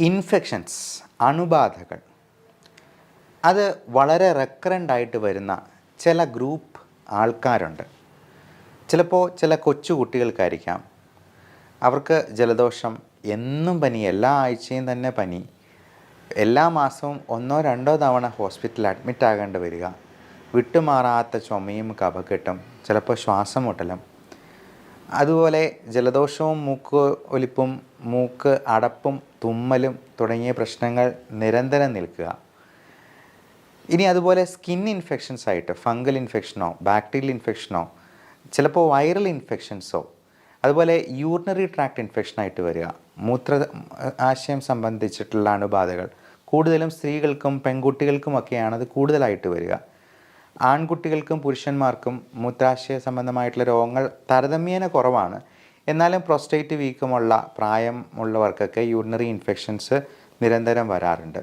Infections അണുബാധകൾ. അത് വളരെ recurrent ആയിട്ട് വരുന്ന ചില ഗ്രൂപ്പ് ആൾക്കാരുണ്ട്. ചിലപ്പോൾ ചില കൊച്ചു കുട്ടികൾക്കായിരിക്കാം. അവർക്ക് ജലദോഷം എന്നും പനി എല്ലാ ആഴ്ചയും തന്നെ പനി. എല്ലാ മാസവും ഒന്നോ രണ്ടോ തവണ ഹോസ്പിറ്റലിൽ അഡ്മിറ്റ് ആകേണ്ടി വരിക. വിട്ടുമാറാത്ത ചുമയും കഫക്കെട്ടും ചിലപ്പോൾ ശ്വാസം മുട്ടലും. അതുപോലെ ജലദോഷവും മൂക്ക് ഒലിപ്പും മൂക്ക് അടപ്പും തുമ്മലും തുടങ്ങിയ പ്രശ്നങ്ങൾ നിരന്തരം നിൽക്കുക. ഇനി അതുപോലെ സ്കിൻ ഇൻഫെക്ഷൻസ് ആയിട്ട് ഫംഗൽ ഇൻഫെക്ഷനോ ബാക്ടീരിയൽ ഇൻഫെക്ഷനോ ചിലപ്പോൾ വൈറൽ ഇൻഫെക്ഷൻസോ അതുപോലെ യൂറിനറി ട്രാക്ട് ഇൻഫെക്ഷനായിട്ട് വരിക മൂത്ര ആശയം സംബന്ധിച്ചിട്ടുള്ള അണുബാധകൾ. കൂടുതലും സ്ത്രീകൾക്കും പെൺകുട്ടികൾക്കുമൊക്കെയാണ് അത് കൂടുതലായിട്ട് വരിക. ആൺകുട്ടികൾക്കും പുരുഷന്മാർക്കും മൂത്രാശയ സംബന്ധമായിട്ടുള്ള രോഗങ്ങൾ താരതമ്യേന കുറവാണ്. എന്നാലും പ്രോസ്റ്റേറ്റ് വീക്കമുള്ള പ്രായമുള്ളവർക്കൊക്കെ യൂറിനറി ഇൻഫെക്ഷൻസ് നിരന്തരം വരാറുണ്ട്.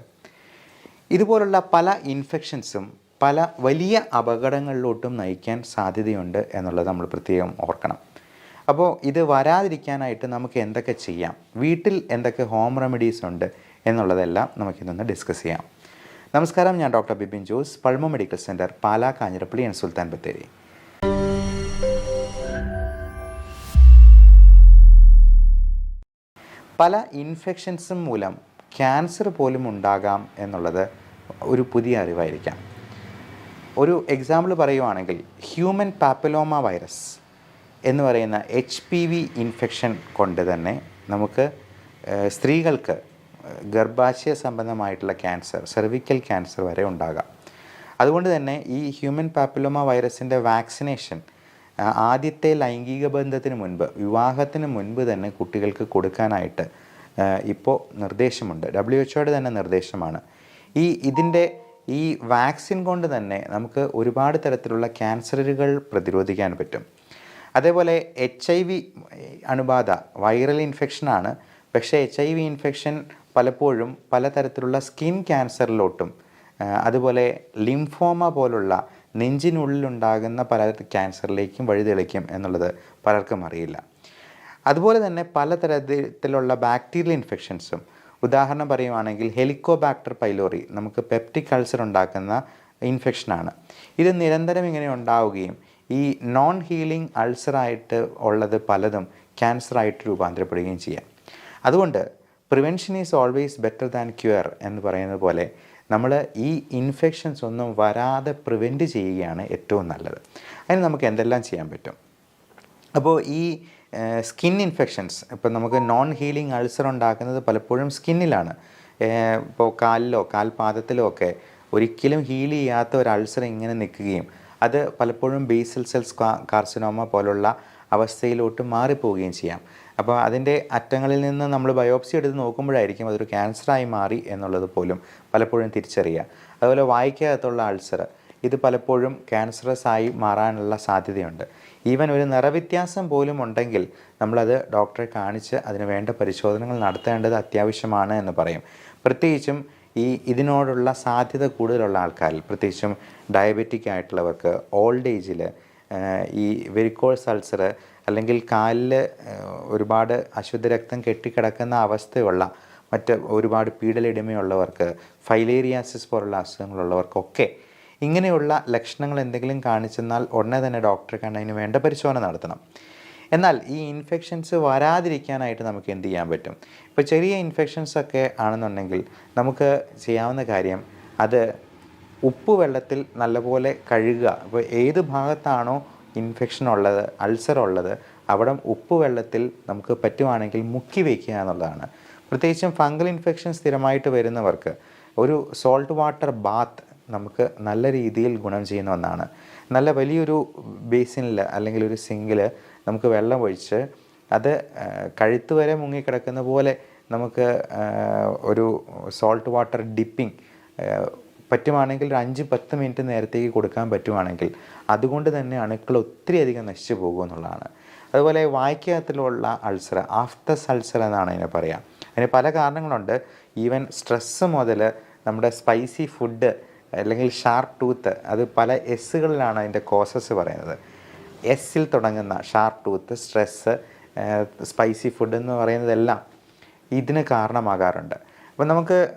ഇതുപോലുള്ള പല ഇൻഫെക്ഷൻസും പല വലിയ അപകടങ്ങളിലോട്ടും നയിക്കാൻ സാധ്യതയുണ്ട് എന്നുള്ളത് നമ്മൾ പ്രത്യേകം ഓർക്കണം. അപ്പോൾ ഇത് വരാതിരിക്കാനായിട്ട് നമുക്ക് എന്തൊക്കെ ചെയ്യാം? വീട്ടിൽ എന്തൊക്കെ ഹോം റെമഡീസ് ഉണ്ട് എന്നുള്ളതെല്ലാം നമുക്കിതൊന്ന് ഡിസ്കസ് ചെയ്യാം. നമസ്കാരം ഞാൻ doctor Bibin Jose Pulmo medical centre Pala Kanjirappally and Sultan Bathery. പല ഇൻഫെക്ഷൻസും മൂലം ക്യാൻസർ പോലും ഉണ്ടാകാം എന്നുള്ളത് ഒരു പുതിയ അറിവായിരിക്കാം. ഒരു എക്സാമ്പിൾ പറയുവാണെങ്കിൽ ഹ്യൂമൻ പാപ്പലോമ വൈറസ് എന്ന് പറയുന്ന എച്ച് പി വി ഇൻഫെക്ഷൻ കൊണ്ട് തന്നെ നമുക്ക് സ്ത്രീകൾക്ക് ഗർഭാശയ സംബന്ധമായിട്ടുള്ള ക്യാൻസർ സെർവിക്കൽ ക്യാൻസർ വരെ ഉണ്ടാകാം. അതുകൊണ്ട് തന്നെ ഈ ഹ്യൂമൻ പാപ്പിലോമ വൈറസിന്റെ വാക്സിനേഷൻ ആദ്യത്തെ ലൈംഗിക ബന്ധത്തിന് മുൻപ് വിവാഹത്തിന് മുൻപ് തന്നെ കുട്ടികൾക്ക് കൊടുക്കാനായിട്ട് ഇപ്പോൾ നിർദ്ദേശമുണ്ട്. ഡബ്ല്യു എച്ച്ഒയുടെ തന്നെ നിർദ്ദേശമാണ്. ഈ ഇതിന്റെ ഈ വാക്സിൻ കൊണ്ട് തന്നെ നമുക്ക് ഒരുപാട് തരത്തിലുള്ള ക്യാൻസറുകൾ പ്രതിരോധിക്കാൻ പറ്റും. അതേപോലെ എച്ച് ഐ വി അണുബാധ വൈറൽ ഇൻഫെക്ഷനാണ്. പക്ഷേ എച്ച് ഐ വി ഇൻഫെക്ഷൻ പലപ്പോഴും പലതരത്തിലുള്ള സ്കിൻ ക്യാൻസറിലോട്ടും അതുപോലെ ലിംഫോമ പോലുള്ള നെഞ്ചിനുള്ളിലുണ്ടാകുന്ന പല ക്യാൻസറിലേക്കും വഴിതെളിക്കും എന്നുള്ളത് പലർക്കും അറിയില്ല. അതുപോലെ തന്നെ പലതരത്തിലുള്ള ബാക്ടീരിയൽ ഇൻഫെക്ഷൻസും. ഉദാഹരണം പറയുവാണെങ്കിൽ ഹെലിക്കോബാക്ടർ പൈലോറി നമുക്ക് പെപ്റ്റിക് അൾസർ ഉണ്ടാക്കുന്ന ഇൻഫെക്ഷനാണ്. ഇത് നിരന്തരം ഇങ്ങനെ ഉണ്ടാവുകയും ഈ നോൺ ഹീലിംഗ് അൾസറായിട്ട് ഉള്ളത് പലതും ക്യാൻസറായിട്ട് രൂപാന്തരപ്പെടുകയും ചെയ്യാം. അതുകൊണ്ട് prevention is always better than cure എന്ന് പറയുന്നത് പോലെ നമ്മൾ ഈ ഇൻഫെക്ഷൻസ് ഒന്നും വരാതെ പ്രിവെന്റ് ചെയ്യുകയാണ് ഏറ്റവും നല്ലത്. അതിന് നമുക്ക് എന്തെല്ലാം ചെയ്യാൻ പറ്റും? അപ്പോൾ ഈ സ്കിൻ ഇൻഫെക്ഷൻസ് ഇപ്പോൾ നമുക്ക് നോൺ ഹീലിംഗ് അൾസർ ഉണ്ടാക്കുന്നത് പലപ്പോഴും സ്കിന്നിലാണ് ഇപ്പോൾ കാലിലോ കാൽപാദത്തിലോ ഒക്കെ ഒരിക്കലും ഹീൽ ചെയ്യാത്ത ഒരു അൾസർ ഇങ്ങനെ നിൽക്കുകയും അത് പലപ്പോഴും ബേസൽ സെൽസ് കാർസിനോമ പോലുള്ള അവസ്ഥയിലോട്ട് മാറിപ്പോവുകയും ചെയ്യാം. അപ്പോൾ അതിന്റെ അറ്റങ്ങളിൽ നിന്ന് നമ്മൾ ബയോപ്സി എടുത്ത് നോക്കുമ്പോഴായിരിക്കും അതൊരു ക്യാൻസറായി മാറി എന്നുള്ളത് പോലും പലപ്പോഴും തിരിച്ചറിയുക. അതുപോലെ വായിക്കകത്തുള്ള അൾസർ ഇത് പലപ്പോഴും ക്യാൻസറസ് ആയി മാറാനുള്ള സാധ്യതയുണ്ട്. ഈവൻ ഒരു നിറവ്യത്യാസം പോലും ഉണ്ടെങ്കിൽ നമ്മളത് ഡോക്ടറെ കാണിച്ച് അതിന് വേണ്ട പരിശോധനകൾ നടത്തേണ്ടത് അത്യാവശ്യമാണ് എന്ന് പറയും. പ്രത്യേകിച്ചും ഈ ഇതിനോടുള്ള സാധ്യത കൂടുതലുള്ള ആൾക്കാരിൽ പ്രത്യേകിച്ചും ഡയബറ്റിക് ആയിട്ടുള്ളവർക്ക് ഓൾഡ് ഏജിൽ ഈ വെരിക്കോഴ്സ് അൾസർ അല്ലെങ്കിൽ കാലിൽ ഒരുപാട് അശുദ്ധ രക്തം കെട്ടിക്കിടക്കുന്ന അവസ്ഥയുള്ള മറ്റ് ഒരുപാട് പീഡലിടിമയുള്ളവർക്ക് ഫൈലേരിയാസിസ് പോലുള്ള അസുഖങ്ങളുള്ളവർക്കൊക്കെ ഇങ്ങനെയുള്ള ലക്ഷണങ്ങൾ എന്തെങ്കിലും കാണിച്ചെന്നാൽ ഉടനെ തന്നെ ഡോക്ടറെ കണ്ട് അതിന് വേണ്ട പരിശോധന നടത്തണം. എന്നാൽ ഈ ഇൻഫെക്ഷൻസ് വരാതിരിക്കാനായിട്ട് നമുക്ക് എന്ത് ചെയ്യാൻ പറ്റും? ഇപ്പോൾ ചെറിയ ഇൻഫെക്ഷൻസ് ഒക്കെ ആണെന്നുണ്ടെങ്കിൽ നമുക്ക് ചെയ്യാവുന്ന കാര്യം അത് ഉപ്പ് വെള്ളത്തിൽ നല്ലപോലെ കഴുകുക. അപ്പോൾ ഏത് ഭാഗത്താണോ ഇൻഫെക്ഷൻ ഉള്ളത് അൾസർ ഉള്ളത് അവിടെ ഉപ്പ് വെള്ളത്തിൽ നമുക്ക് പറ്റുവാണെങ്കിൽ മുക്കി വയ്ക്കുക എന്നുള്ളതാണ്. പ്രത്യേകിച്ചും ഫംഗൽ ഇൻഫെക്ഷൻ സ്ഥിരമായിട്ട് വരുന്നവർക്ക് ഒരു സോൾട്ട് വാട്ടർ ബാത്ത് നമുക്ക് നല്ല രീതിയിൽ ഗുണം ചെയ്യുന്ന ഒന്നാണ്. നല്ല വലിയൊരു ബേസിനിൽ അല്ലെങ്കിൽ ഒരു സിങ്കിൽ നമുക്ക് വെള്ളം ഒഴിച്ച് അത് കഴുത്ത് വരെ മുങ്ങിക്കിടക്കുന്ന പോലെ നമുക്ക് ഒരു സോൾട്ട് വാട്ടർ ഡിപ്പിംഗ് പറ്റുവാണെങ്കിൽ ഒരു അഞ്ച് പത്ത് മിനിറ്റ് നേരത്തേക്ക് കൊടുക്കാൻ പറ്റുവാണെങ്കിൽ അതുകൊണ്ട് തന്നെ അണുക്കൾ ഒത്തിരി അധികം നശിച്ചു പോകും എന്നുള്ളതാണ്. അതുപോലെ വായിക്കാത്തിലുള്ള അൾസർ ആഫ്റ്റർ അൾസർ എന്നാണ് അതിനെ പറയുക അതിന് പല കാരണങ്ങളുണ്ട്. ഈവൻ സ്ട്രെസ്സ് മുതൽ നമ്മുടെ സ്പൈസി ഫുഡ് അല്ലെങ്കിൽ ഷാർപ്പ് ടൂത്ത് അത് പല എസ്സുകളിലാണ് അതിന്റെ കോസസ് പറയുന്നത്. എസ്സിൽ തുടങ്ങുന്ന sharp tooth stress spicy food എന്ന് പറയുന്നതെല്ലാം ഇതിന് കാരണമാകാറുണ്ട്. അപ്പം നമുക്ക്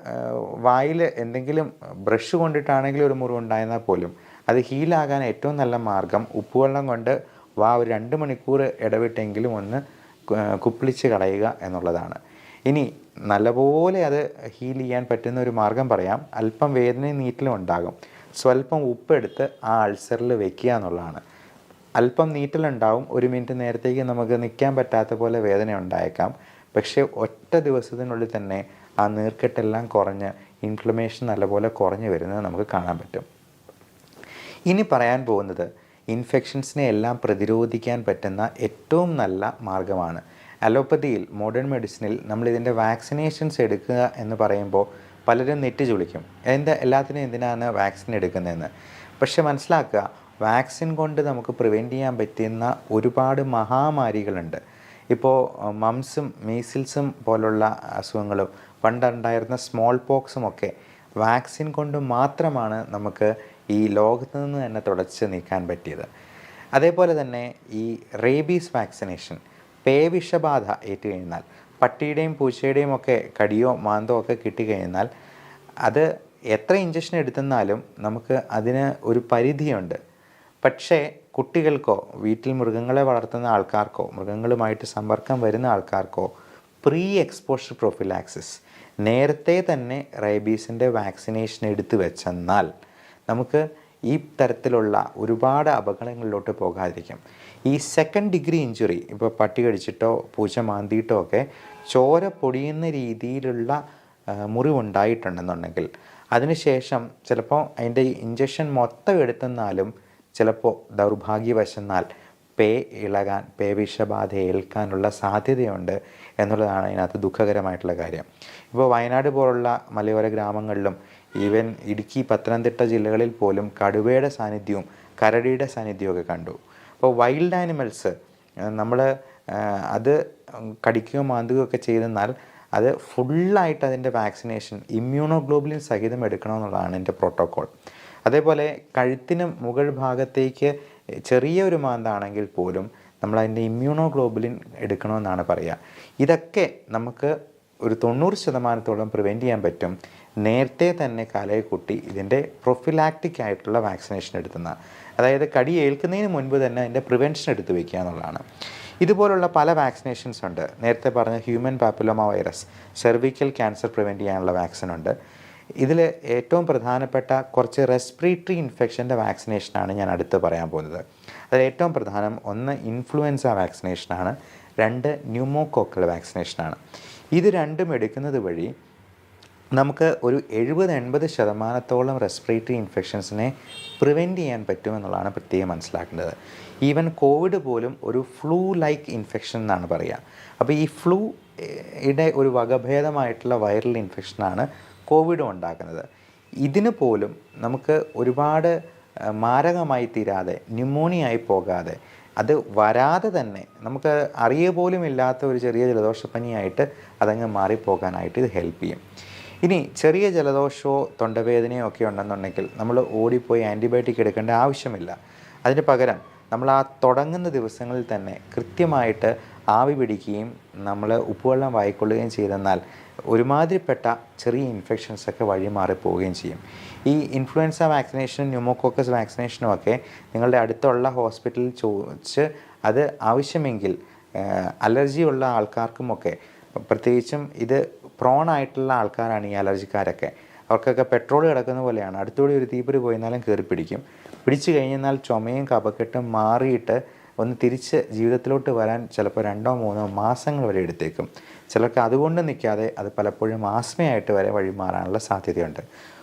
വായിൽ എന്തെങ്കിലും ബ്രഷ് കൊണ്ടിട്ടാണെങ്കിലും ഒരു മുറിവുണ്ടായിരുന്നാൽ പോലും അത് ഹീലാകാൻ ഏറ്റവും നല്ല മാർഗം ഉപ്പുവെള്ളം കൊണ്ട് വാ ഒരു രണ്ട് മണിക്കൂർ ഇടവിട്ടെങ്കിലും ഒന്ന് കുപ്പിളിച്ച് കളയുക എന്നുള്ളതാണ്. ഇനി നല്ലപോലെ അത് ഹീൽ ചെയ്യാൻ പറ്റുന്ന ഒരു മാർഗം പറയാം. അല്പം വേദനയും നീറ്റലും ഉണ്ടാകും. സ്വല്പം ഉപ്പെടുത്ത് ആ അൾസറിൽ വെക്കുക എന്നുള്ളതാണ്. അല്പം നീറ്റലുണ്ടാവും. ഒരു മിനിറ്റ് നേരത്തേക്ക് നമുക്ക് നിൽക്കാൻ പറ്റാത്ത പോലെ വേദന ഉണ്ടായേക്കാം. പക്ഷേ ഒറ്റ ദിവസത്തിനുള്ളിൽ തന്നെ ആ നീർക്കെട്ടെല്ലാം കുറഞ്ഞ് ഇൻഫ്ലമേഷൻ നല്ലപോലെ കുറഞ്ഞു വരുന്നത് നമുക്ക് കാണാൻ പറ്റും. ഇനി പറയാൻ പോകുന്നത് ഇൻഫെക്ഷൻസിനെ എല്ലാം പ്രതിരോധിക്കാൻ പറ്റുന്ന ഏറ്റവും നല്ല മാർഗമാണ്. അലോപ്പതിയിൽ മോഡേൺ മെഡിസിനിൽ നമ്മൾ ഇതിന്റെ വാക്സിനേഷൻസ് എടുക്കുക എന്ന് പറയുമ്പോൾ പലരും നെറ്റ് ചുളിക്കും. എന്താ എല്ലാത്തിനും എന്തിനാണ് വാക്സിൻ എടുക്കുന്നതെന്ന്? പക്ഷെ മനസ്സിലാക്കുക വാക്സിൻ കൊണ്ട് നമുക്ക് പ്രിവെന്റ് ചെയ്യാൻ പറ്റുന്ന ഒരുപാട് മഹാമാരികളുണ്ട്. ഇപ്പോൾ മംസും മീസിൽസും പോലുള്ള അസുഖങ്ങളും പണ്ടുണ്ടായിരുന്ന സ്മോൾ പോക്സും ഒക്കെ വാക്സിൻ കൊണ്ട് മാത്രമാണ് നമുക്ക് ഈ ലോകത്ത് നിന്ന് തന്നെ തുടച്ച് നീക്കാൻ പറ്റിയത്. അതേപോലെ തന്നെ ഈ റേബീസ് വാക്സിനേഷൻ പേവിഷബാധ ഏറ്റുകഴിഞ്ഞാൽ പട്ടിയുടെയും പൂച്ചയുടെയും ഒക്കെ കടിയോ മാന്തോ ഒക്കെ കിട്ടിക്കഴിഞ്ഞാൽ അത് എത്ര ഇഞ്ചക്ഷൻ എടുത്തെന്നാലും നമുക്ക് അതിന് ഒരു പരിധിയുണ്ട്. പക്ഷേ കുട്ടികൾക്കോ വീട്ടിൽ മൃഗങ്ങളെ വളർത്തുന്ന ആൾക്കാർക്കോ മൃഗങ്ങളുമായിട്ട് സമ്പർക്കം വരുന്ന ആൾക്കാർക്കോ പ്രീ എക്സ്പോഷർ പ്രൊഫിലാക്സിസ് നേരത്തെ തന്നെ റേബീസിന്റെ വാക്സിനേഷൻ എടുത്തു വെച്ചെന്നാൽ നമുക്ക് ഈ തരത്തിലുള്ള ഒരുപാട് അപകടങ്ങളിലോട്ട് പോകാതിരിക്കും. ഈ സെക്കൻഡ് ഡിഗ്രി ഇഞ്ചുറി ഇപ്പോൾ പട്ടി കടിച്ചിട്ടോ പൂച്ച മാന്തിയിട്ടോ ഒക്കെ ചോര പൊടിയുന്ന രീതിയിലുള്ള മുറിവുണ്ടായിട്ടുണ്ടെന്നുണ്ടെങ്കിൽ അതിനുശേഷം ചിലപ്പോൾ അതിന്റെ ഇഞ്ചക്ഷൻ മൊത്തം എടുത്തെന്നാലും ചിലപ്പോൾ ദൗർഭാഗ്യവശന്നാൽ പേ ഇളകാൻ പേ വിഷബാധ ഏൽക്കാനുള്ള സാധ്യതയുണ്ട് എന്നുള്ളതാണ് ഇതിനകത്ത് ദുഃഖകരമായിട്ടുള്ള കാര്യം. ഇപ്പോൾ വയനാട് പോലുള്ള മലയോര ഗ്രാമങ്ങളിലും ഈവൻ ഇടുക്കി പത്തനംതിട്ട ജില്ലകളിൽ പോലും കടുവയുടെ സാന്നിധ്യവും കരടിയുടെ സാന്നിധ്യവും കണ്ടു. അപ്പോൾ വൈൽഡ് ആനിമൽസ് നമ്മൾ അത് കടിക്കുകയോ മാന്തുകയോ ഒക്കെ ചെയ്തെന്നാൽ അത് ഫുള്ളായിട്ട് അതിന്റെ വാക്സിനേഷൻ ഇമ്മ്യൂണോഗ്ലോബുലിൻ സഹിതം എടുക്കണമെന്നുള്ളതാണ് എന്റെ പ്രോട്ടോക്കോൾ. അതേപോലെ കഴുത്തിന് മുകൾ ഭാഗത്തേക്ക് ചെറിയ ഒരു മാന്താണെങ്കിൽ പോലും നമ്മൾ അതിന്റെ ഇമ്മ്യൂണോഗ്ലോബുലിൻ എടുക്കണമെന്നാണ് പറയുക. ഇതൊക്കെ നമുക്ക് ഒരു തൊണ്ണൂറ് ശതമാനത്തോളം പ്രിവെന്റ് ചെയ്യാൻ പറ്റും. നേരത്തെ തന്നെ കലയെ കൂട്ടി ഇതിന്റെ പ്രൊഫിലാക്റ്റിക് ആയിട്ടുള്ള വാക്സിനേഷൻ എടുത്തുന്ന അതായത് കടി ഏൽക്കുന്നതിന് മുൻപ് തന്നെ അതിന്റെ പ്രിവെൻഷൻ എടുത്തു വയ്ക്കുക എന്നുള്ളതാണ്. ഇതുപോലുള്ള പല വാക്സിനേഷൻസ് ഉണ്ട്. നേരത്തെ പറഞ്ഞ human papilloma virus cervical cancer prevent ചെയ്യാനുള്ള വാക്സിൻ ഉണ്ട്. ഇതിൽ ഏറ്റവും പ്രധാനപ്പെട്ട കുറച്ച് റെസ്പിറേറ്ററി ഇൻഫെക്ഷന്റെ വാക്സിനേഷനാണ് ഞാൻ അടുത്ത് പറയാൻ പോകുന്നത്. അതിൽ ഏറ്റവും പ്രധാനം ഒന്ന് ഇൻഫ്ലുവൻസ വാക്സിനേഷനാണ് രണ്ട് ന്യൂമോകോക്കൽ വാക്സിനേഷനാണ് ഇത് രണ്ടും എടുക്കുന്നത് വഴി നമുക്ക് ഒരു എഴുപത് എൺപത് ശതമാനത്തോളം റെസ്പിറേറ്ററി ഇൻഫെക്ഷൻസിനെ പ്രിവെന്റ് ചെയ്യാൻ പറ്റുമെന്നുള്ളതാണ് പ്രത്യേകം മനസ്സിലാക്കേണ്ടത്. ഈവൻ കോവിഡ് പോലും ഒരു ഫ്ലൂ ലൈക്ക് ഇൻഫെക്ഷൻ എന്നാണ് പറയുക. അപ്പോൾ ഈ ഫ്ലൂ യുടെ ഒരു വകഭേദമായിട്ടുള്ള വൈറൽ ഇൻഫെക്ഷനാണ് കോവിഡും ഉണ്ടാക്കുന്നത്. ഇതിന് പോലും നമുക്ക് ഒരുപാട് മാരകമായി തീരാതെ ന്യൂമോണിയായി പോകാതെ അത് വരാതെ തന്നെ നമുക്ക് അറിയ പോലും ഇല്ലാത്ത ഒരു ചെറിയ ജലദോഷപ്പനിയായിട്ട് അതങ്ങ് മാറിപ്പോകാനായിട്ട് ഇത് ഹെൽപ്പ് ചെയ്യും. ഇനി ചെറിയ ജലദോഷമോ തൊണ്ടവേദനയോ ഒക്കെ ഉണ്ടെന്നുണ്ടെങ്കിൽ നമ്മൾ ഓടിപ്പോയി ആന്റിബയോട്ടിക് എടുക്കേണ്ട ആവശ്യമില്ല. അതിന് പകരം നമ്മൾ ആ തുടങ്ങുന്ന ദിവസങ്ങളിൽ തന്നെ കൃത്യമായിട്ട് ആവി പിടിക്കുകയും നമ്മൾ ഉപ്പുവെള്ളം വായിക്കൊള്ളുകയും ചെയ്തെന്നാൽ ഒരുമാതിരിപ്പെട്ട ചെറിയ ഇൻഫെക്ഷൻസ് ഒക്കെ വഴി മാറി പോവുകയും ചെയ്യും. ഈ ഇൻഫ്ലുവൻസ വാക്സിനേഷനും ന്യൂമോകോക്കസ് വാക്സിനേഷനും ഒക്കെ നിങ്ങളുടെ അടുത്തുള്ള ഹോസ്പിറ്റലിൽ ചോദിച്ച് അത് ആവശ്യമെങ്കിൽ അലർജിയുള്ള ആൾക്കാർക്കുമൊക്കെ പ്രത്യേകിച്ചും ഇത് പ്രോൺ ആയിട്ടുള്ള ആൾക്കാരാണ് ഈ അലർജിക്കാരൊക്കെ അവർക്കൊക്കെ പെട്രോൾ കിടക്കുന്ന പോലെയാണ്. അടുത്തുകൂടി ഒരു തീപ്പൊരി പോയിരുന്നാലും കയറി പിടിക്കും. പിടിച്ചു കഴിഞ്ഞാൽ ചുമയും കപക്കെട്ടും മാറിയിട്ട് ഒന്ന് തിരിച്ച് ജീവിതത്തിലോട്ട് വരാൻ ചിലപ്പോൾ രണ്ടോ മൂന്നോ മാസങ്ങൾ വരെ എടുത്തേക്കും. ചിലർക്ക് അതുകൊണ്ട് നിൽക്കാതെ അത് പലപ്പോഴും ആസ്മയായിട്ട് വരെ വഴിമാറാനുള്ള സാധ്യതയുണ്ട്.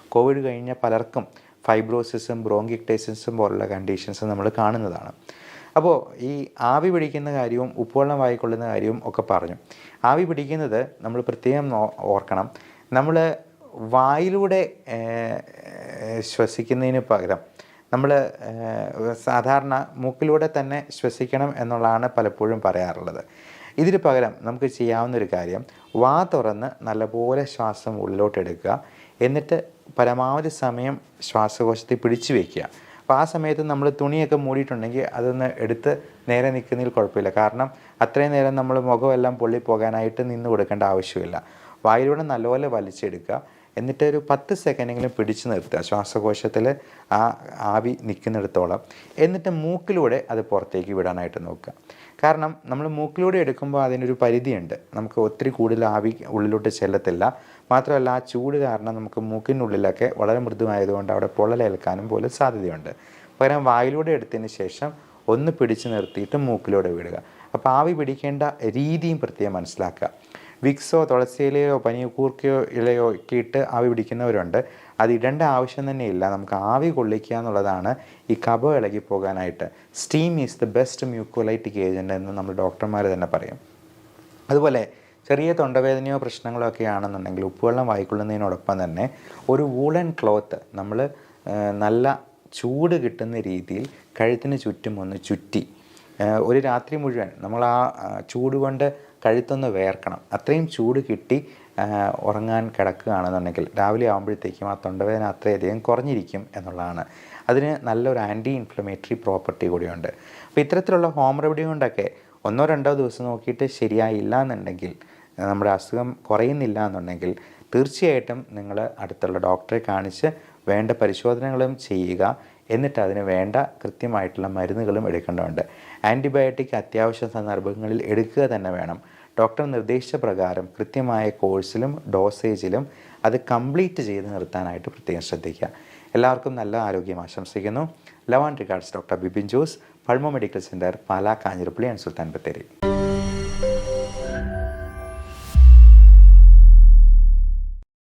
കോവിഡ് കഴിഞ്ഞ പലർക്കും ഫൈബ്രോസിസും ബ്രോങ്കിക്ടൈസിസും പോലുള്ള കണ്ടീഷൻസ് നമ്മൾ കാണുന്നതാണ്. അപ്പോൾ ഈ ആവി പിടിക്കുന്ന കാര്യവും ഉപ്പുവെള്ളം വായിക്കൊള്ളുന്ന കാര്യവും ഒക്കെ പറഞ്ഞു. ആവി പിടിക്കുന്നത് നമ്മൾ പ്രത്യേകം ഓർക്കണം. നമ്മൾ വായിലൂടെ ശ്വസിക്കുന്നതിന് പകരം നമ്മൾ സാധാരണ മൂക്കിലൂടെ തന്നെ ശ്വസിക്കണം എന്നുള്ളതാണ് പലപ്പോഴും പറയാറുള്ളത്. ഇതിന് പകരം നമുക്ക് ചെയ്യാവുന്നൊരു കാര്യം വാ തുറന്ന് നല്ലപോലെ ശ്വാസം ഉള്ളിലോട്ടെടുക്കുക. എന്നിട്ട് പരമാവധി സമയം ശ്വാസകോശത്തിൽ പിടിച്ചു വയ്ക്കുക അപ്പോൾ ആ സമയത്ത് നമ്മൾ തുണിയൊക്കെ മൂടിയിട്ടുണ്ടെങ്കിൽ അതൊന്ന് എടുത്ത് നേരെ നിൽക്കുന്നതിൽ കുഴപ്പമില്ല. കാരണം അത്രയും നേരം നമ്മൾ മുഖമെല്ലാം പൊള്ളിപ്പോകാനായിട്ട് നിന്ന് കൊടുക്കേണ്ട ആവശ്യമില്ല. വായിലൂടെ നല്ലപോലെ വലിച്ചെടുക്കുക. എന്നിട്ട് ഒരു പത്ത് സെക്കൻഡെങ്കിലും പിടിച്ചു നിർത്തുക. ശ്വാസകോശത്തിൽ ആ ആവി നിൽക്കുന്നിടത്തോളം എന്നിട്ട് മൂക്കിലൂടെ അത് പുറത്തേക്ക് വിടാനായിട്ട് നോക്കുക. കാരണം നമ്മൾ മൂക്കിലൂടെ എടുക്കുമ്പോൾ അതിനൊരു പരിധിയുണ്ട്. നമുക്ക് ഒത്തിരി കൂടുതൽ ആവി ഉള്ളിലോട്ട് ചെല്ലത്തില്ല. മാത്രമല്ല ആ ചൂട് കാരണം നമുക്ക് മൂക്കിനുള്ളിലൊക്കെ വളരെ മൃദുവായതുകൊണ്ട് അവിടെ പൊള്ളലേൽക്കാനും പോലും സാധ്യതയുണ്ട്. പകരം വായിലൂടെ എടുത്തതിന് ശേഷം ഒന്ന് പിടിച്ചു നിർത്തിയിട്ട് മൂക്കിലൂടെ വിടുക. അപ്പോൾ ആവി പിടിക്കേണ്ട രീതിയും പ്രത്യേകം മനസ്സിലാക്കുക. വിക്സോ തുളസി ഇലയോ പനിയൂർക്കയോ ഇലയോ ഒക്കെ ഇട്ട് ആവി പിടിക്കുന്നവരുണ്ട്. അത് ഇടേണ്ട ആവശ്യം തന്നെ ഇല്ല നമുക്ക് ആവി കൊള്ളിക്കുക എന്നുള്ളതാണ് ഈ കഫം ഇളകി പോകാനായിട്ട്. Steam is the best mucolytic agent എന്ന് നമ്മൾ ഡോക്ടർമാർ തന്നെ പറയും. അതുപോലെ ചെറിയ തൊണ്ടവേദനയോ പ്രശ്നങ്ങളോ ഒക്കെ ആണെന്നുണ്ടെങ്കിൽ ഉപ്പുവെള്ളം വായിക്കൊള്ളുന്നതിനോടൊപ്പം തന്നെ ഒരു വൂളൻ ക്ലോത്ത് നമ്മൾ നല്ല ചൂട് കിട്ടുന്ന രീതിയിൽ കഴുത്തിന് ചുറ്റും ഒന്ന് ചുറ്റി. ഒരു രാത്രി മുഴുവൻ നമ്മൾ ആ, ചൂട് കൊണ്ട് കഴുത്തൊന്ന് വേർക്കണം. അത്രയും ചൂട് കിട്ടി ഉറങ്ങാൻ കിടക്കുകയാണെന്നുണ്ടെങ്കിൽ രാവിലെ ആകുമ്പോഴത്തേക്കും ആ തൊണ്ടവേദന അത്രയധികം കുറഞ്ഞിരിക്കും എന്നുള്ളതാണ്. അതിന് നല്ലൊരു ആന്റി ഇൻഫ്ലമേറ്ററി പ്രോപ്പർട്ടി കൂടിയുണ്ട്. അപ്പോൾ ഇത്തരത്തിലുള്ള ഹോം റെമഡി കൊണ്ടൊക്കെ ഒന്നോ രണ്ടോ ദിവസം നോക്കിയിട്ട് ശരിയായില്ല എന്നുണ്ടെങ്കിൽ നമ്മുടെ അസുഖം കുറയുന്നില്ല എന്നുണ്ടെങ്കിൽ തീർച്ചയായിട്ടും നിങ്ങൾ അടുത്തുള്ള ഡോക്ടറെ കാണിച്ച് വേണ്ട പരിശോധനകളും ചെയ്യുക. എന്നിട്ട് അതിന് വേണ്ട കൃത്യമായിട്ടുള്ള മരുന്നുകളും എടുക്കേണ്ടതുണ്ട്. ആന്റിബയോട്ടിക് അത്യാവശ്യ സന്ദർഭങ്ങളിൽ എടുക്കുക തന്നെ വേണം. ഡോക്ടർ നിർദ്ദേശിച്ച പ്രകാരം കൃത്യമായ കോഴ്സിലും ഡോസേജിലും അത് കംപ്ലീറ്റ് ചെയ്ത് നിർത്താനായിട്ട് പ്രത്യേകം ശ്രദ്ധിക്കുക. എല്ലാവർക്കും നല്ല ആരോഗ്യം ആശംസിക്കുന്നു. Love and regards doctor Bipin Jose Pulmo medical centre Pala Kanjirappally and Sultan Bathery.